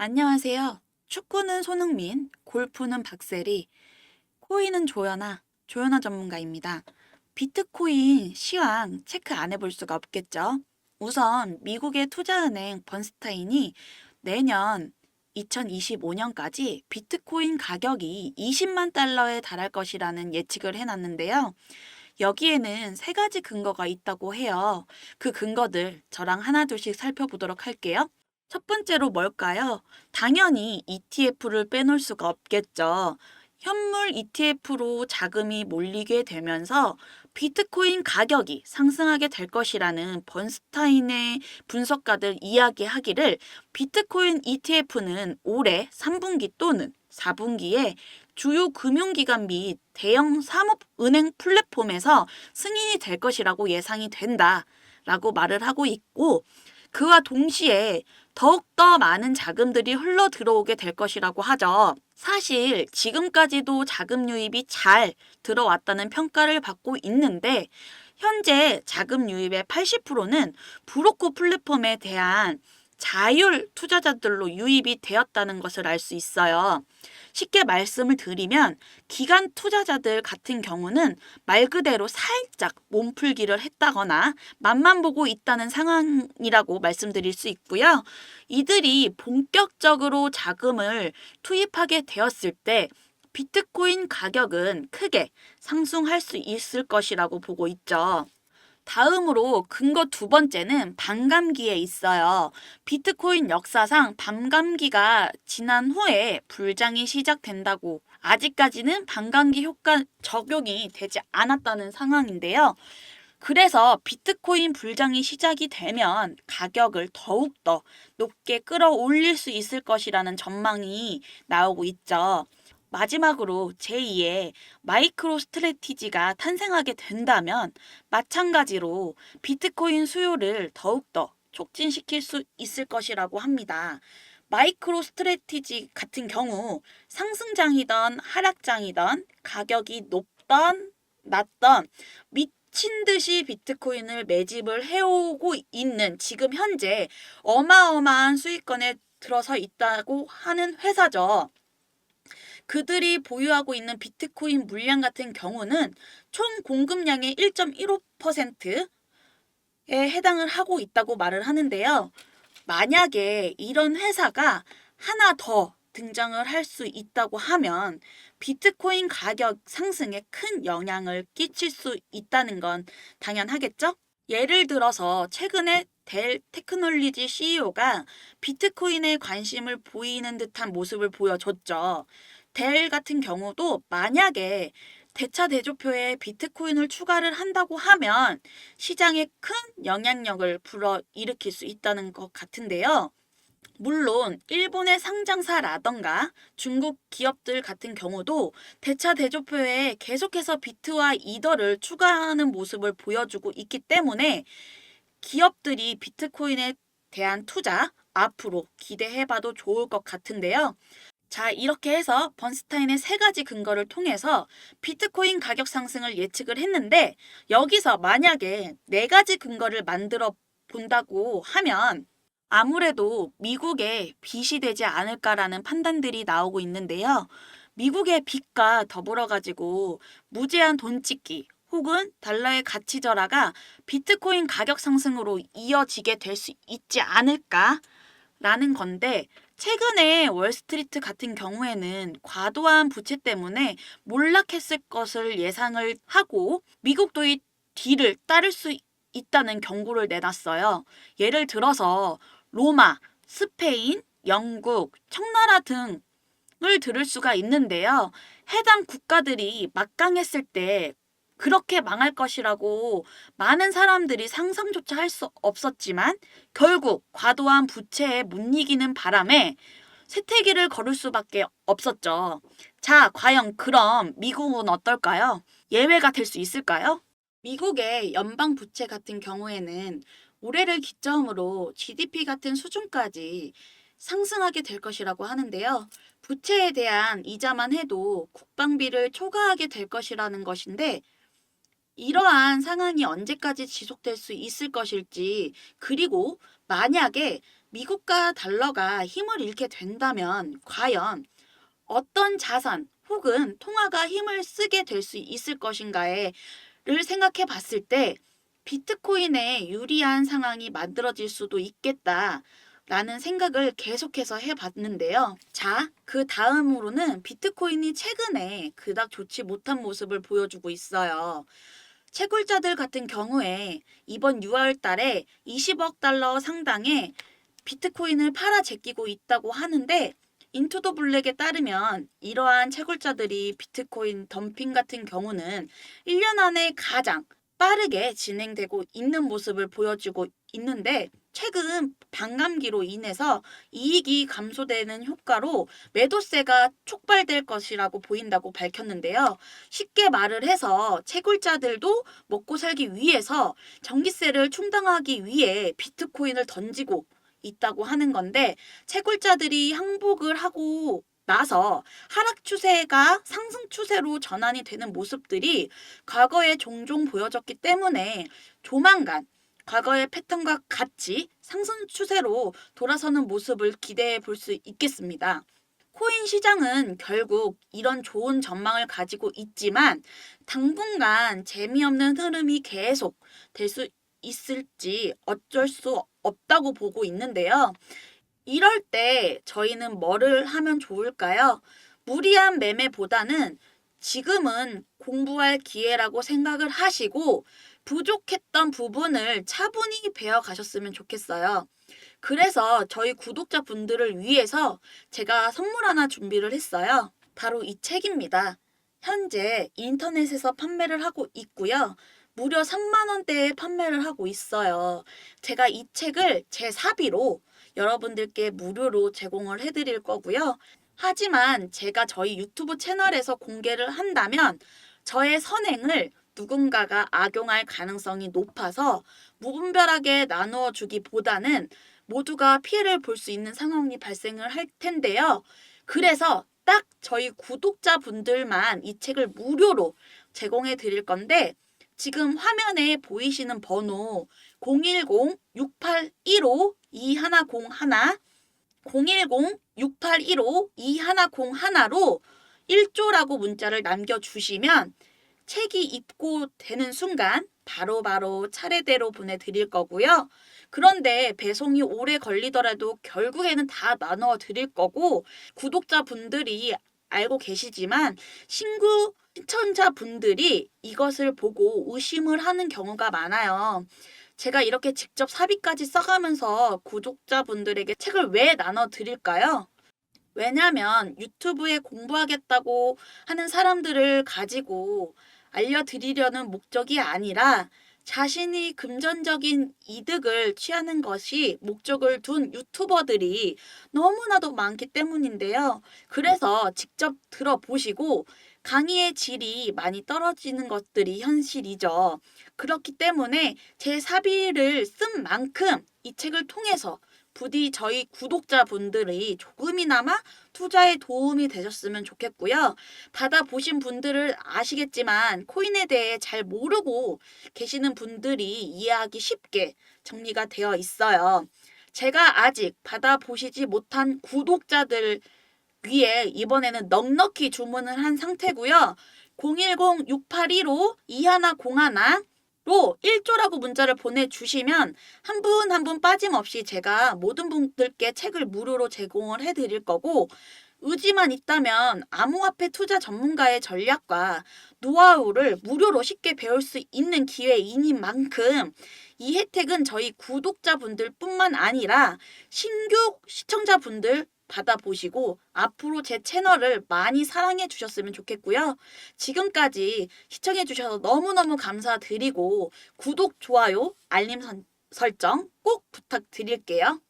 안녕하세요. 축구는 손흥민, 골프는 박세리, 코인은 조연아, 조연아 전문가입니다. 비트코인 시황 체크 안 해볼 수가 없겠죠? 우선 미국의 투자은행 번스타인이 내년 2025년까지 비트코인 가격이 20만 달러에 달할 것이라는 예측을 해놨는데요. 여기에는 세 가지 근거가 있다고 해요. 그 근거들 저랑 하나둘씩 살펴보도록 할게요. 첫 번째로 뭘까요? 당연히 ETF를 빼놓을 수가 없겠죠. 현물 ETF로 자금이 몰리게 되면서 비트코인 가격이 상승하게 될 것이라는 번스타인의 분석가들 이야기하기를 비트코인 ETF는 올해 3분기 또는 4분기에 주요 금융기관 및 대형 사업은행 플랫폼에서 승인이 될 것이라고 예상이 된다 라고 말을 하고 있고 그와 동시에 더욱더 많은 자금들이 흘러 들어오게 될 것이라고 하죠. 사실 지금까지도 자금 유입이 잘 들어왔다는 평가를 받고 있는데 현재 자금 유입의 80%는 브로커 플랫폼에 대한 자율 투자자들로 유입이 되었다는 것을 알 수 있어요. 쉽게 말씀을 드리면 기관 투자자들 같은 경우는 말 그대로 살짝 몸풀기를 했다거나 맛만 보고 있다는 상황이라고 말씀드릴 수 있고요. 이들이 본격적으로 자금을 투입하게 되었을 때 비트코인 가격은 크게 상승할 수 있을 것이라고 보고 있죠. 다음으로 근거 두 번째는 반감기에 있어요. 비트코인 역사상 반감기가 지난 후에 불장이 시작된다고 아직까지는 반감기 효과 적용이 되지 않았다는 상황인데요. 그래서 비트코인 불장이 시작이 되면 가격을 더욱더 높게 끌어올릴 수 있을 것이라는 전망이 나오고 있죠. 마지막으로 제2의 마이크로 스트레티지가 탄생하게 된다면 마찬가지로 비트코인 수요를 더욱더 촉진시킬 수 있을 것이라고 합니다. 마이크로 스트레티지 같은 경우 상승장이던 하락장이던 가격이 높던 낮던 미친 듯이 비트코인을 매집을 해오고 있는 지금 현재 어마어마한 수익권에 들어서 있다고 하는 회사죠. 그들이 보유하고 있는 비트코인 물량 같은 경우는 총 공급량의 1.15%에 해당을 하고 있다고 말을 하는데요. 만약에 이런 회사가 하나 더 등장을 할 수 있다고 하면 비트코인 가격 상승에 큰 영향을 끼칠 수 있다는 건 당연하겠죠? 예를 들어서 최근에 델 테크놀리지 CEO가 비트코인에 관심을 보이는 듯한 모습을 보여줬죠. 델 같은 경우도 만약에 대차 대조표에 비트코인을 추가를 한다고 하면 시장에 큰 영향력을 불어 일으킬 수 있다는 것 같은데요. 물론 일본의 상장사라던가 중국 기업들 같은 경우도 대차 대조표에 계속해서 비트와 이더를 추가하는 모습을 보여주고 있기 때문에 기업들이 비트코인에 대한 투자 앞으로 기대해봐도 좋을 것 같은데요. 자, 이렇게 해서 번스타인의 세 가지 근거를 통해서 비트코인 가격 상승을 예측을 했는데 여기서 만약에 네 가지 근거를 만들어 본다고 하면 아무래도 미국에 빚이 되지 않을까라는 판단들이 나오고 있는데요. 미국의 빚과 더불어 가지고 무제한 돈 찍기 혹은 달러의 가치 절하가 비트코인 가격 상승으로 이어지게 될 수 있지 않을까라는 건데 최근에 월스트리트 같은 경우에는 과도한 부채 때문에 몰락했을 것을 예상을 하고 미국도 이 뒤를 따를 수 있다는 경고를 내놨어요. 예를 들어서 로마, 스페인, 영국, 청나라 등을 들을 수가 있는데요. 해당 국가들이 막강했을 때 그렇게 망할 것이라고 많은 사람들이 상상조차 할 수 없었지만 결국 과도한 부채에 못 이기는 바람에 쇠퇴기를 걸을 수밖에 없었죠. 자, 과연 그럼 미국은 어떨까요? 예외가 될 수 있을까요? 미국의 연방 부채 같은 경우에는 올해를 기점으로 GDP 같은 수준까지 상승하게 될 것이라고 하는데요. 부채에 대한 이자만 해도 국방비를 초과하게 될 것이라는 것인데 이러한 상황이 언제까지 지속될 수 있을 것일지 그리고 만약에 미국과 달러가 힘을 잃게 된다면 과연 어떤 자산 혹은 통화가 힘을 쓰게 될 수 있을 것인가에를 생각해 봤을 때 비트코인의 유리한 상황이 만들어질 수도 있겠다. 라는 생각을 계속해서 해봤는데요. 자, 그 다음으로는 비트코인이 최근에 그닥 좋지 못한 모습을 보여주고 있어요. 채굴자들 같은 경우에 이번 6월 달에 20억 달러 상당의 비트코인을 팔아 제끼고 있다고 하는데 인투더 블랙에 따르면 이러한 채굴자들이 비트코인 덤핑 같은 경우는 1년 안에 가장 빠르게 진행되고 있는 모습을 보여주고 있는데 최근 반감기로 인해서 이익이 감소되는 효과로 매도세가 촉발될 것이라고 보인다고 밝혔는데요. 쉽게 말을 해서 채굴자들도 먹고 살기 위해서 전기세를 충당하기 위해 비트코인을 던지고 있다고 하는 건데 채굴자들이 항복을 하고 나서 하락 추세가 상승 추세로 전환이 되는 모습들이 과거에 종종 보여졌기 때문에 조만간 과거의 패턴과 같이 상승 추세로 돌아서는 모습을 기대해 볼 수 있겠습니다. 코인 시장은 결국 이런 좋은 전망을 가지고 있지만 당분간 재미없는 흐름이 계속 될 수 있을지 어쩔 수 없다고 보고 있는데요. 이럴 때 저희는 뭐를 하면 좋을까요? 무리한 매매보다는 지금은 공부할 기회라고 생각을 하시고 부족했던 부분을 차분히 배워 가셨으면 좋겠어요. 그래서 저희 구독자분들을 위해서 제가 선물 하나 준비를 했어요. 바로 이 책입니다. 현재 인터넷에서 판매를 하고 있고요. 무려 3만 원대에 판매를 하고 있어요. 제가 이 책을 제 사비로 여러분들께 무료로 제공을 해드릴 거고요. 하지만 제가 저희 유튜브 채널에서 공개를 한다면 저의 선행을 누군가가 악용할 가능성이 높아서 무분별하게 나누어 주기보다는 모두가 피해를 볼 수 있는 상황이 발생을 할 텐데요. 그래서 딱 저희 구독자분들만 이 책을 무료로 제공해 드릴 건데 지금 화면에 보이시는 번호 010-6815-2101 010-6815-2101로 1조라고 문자를 남겨주시면 책이 입고되는 순간 바로 바로 차례대로 보내드릴 거고요. 그런데 배송이 오래 걸리더라도 결국에는 다 나눠 드릴 거고 구독자분들이 알고 계시지만 신규 시청자분들이 이것을 보고 의심을 하는 경우가 많아요. 제가 이렇게 직접 사비까지 써가면서 구독자분들에게 책을 왜 나눠 드릴까요? 왜냐면 유튜브에 공부하겠다고 하는 사람들을 가지고 알려드리려는 목적이 아니라 자신이 금전적인 이득을 취하는 것이 목적을 둔 유튜버들이 너무나도 많기 때문인데요. 그래서 직접 들어보시고 강의의 질이 많이 떨어지는 것들이 현실이죠. 그렇기 때문에 제 사비를 쓴 만큼 이 책을 통해서 부디 저희 구독자분들이 조금이나마 투자에 도움이 되셨으면 좋겠고요. 받아보신 분들을 아시겠지만 코인에 대해 잘 모르고 계시는 분들이 이해하기 쉽게 정리가 되어 있어요. 제가 아직 받아보시지 못한 구독자들 위에 이번에는 넉넉히 주문을 한 상태고요. 010-6815-2101 로 1조라고 문자를 보내주시면 한 분 한 분 빠짐없이 제가 모든 분들께 책을 무료로 제공을 해드릴 거고 의지만 있다면 암호화폐 투자 전문가의 전략과 노하우를 무료로 쉽게 배울 수 있는 기회인 만큼 이 혜택은 저희 구독자분들 뿐만 아니라 신규 시청자분들 받아보시고 앞으로 제 채널을 많이 사랑해 주셨으면 좋겠고요. 지금까지 시청해 주셔서 너무너무 감사드리고 구독, 좋아요, 알림 선- 설정 꼭 부탁드릴게요.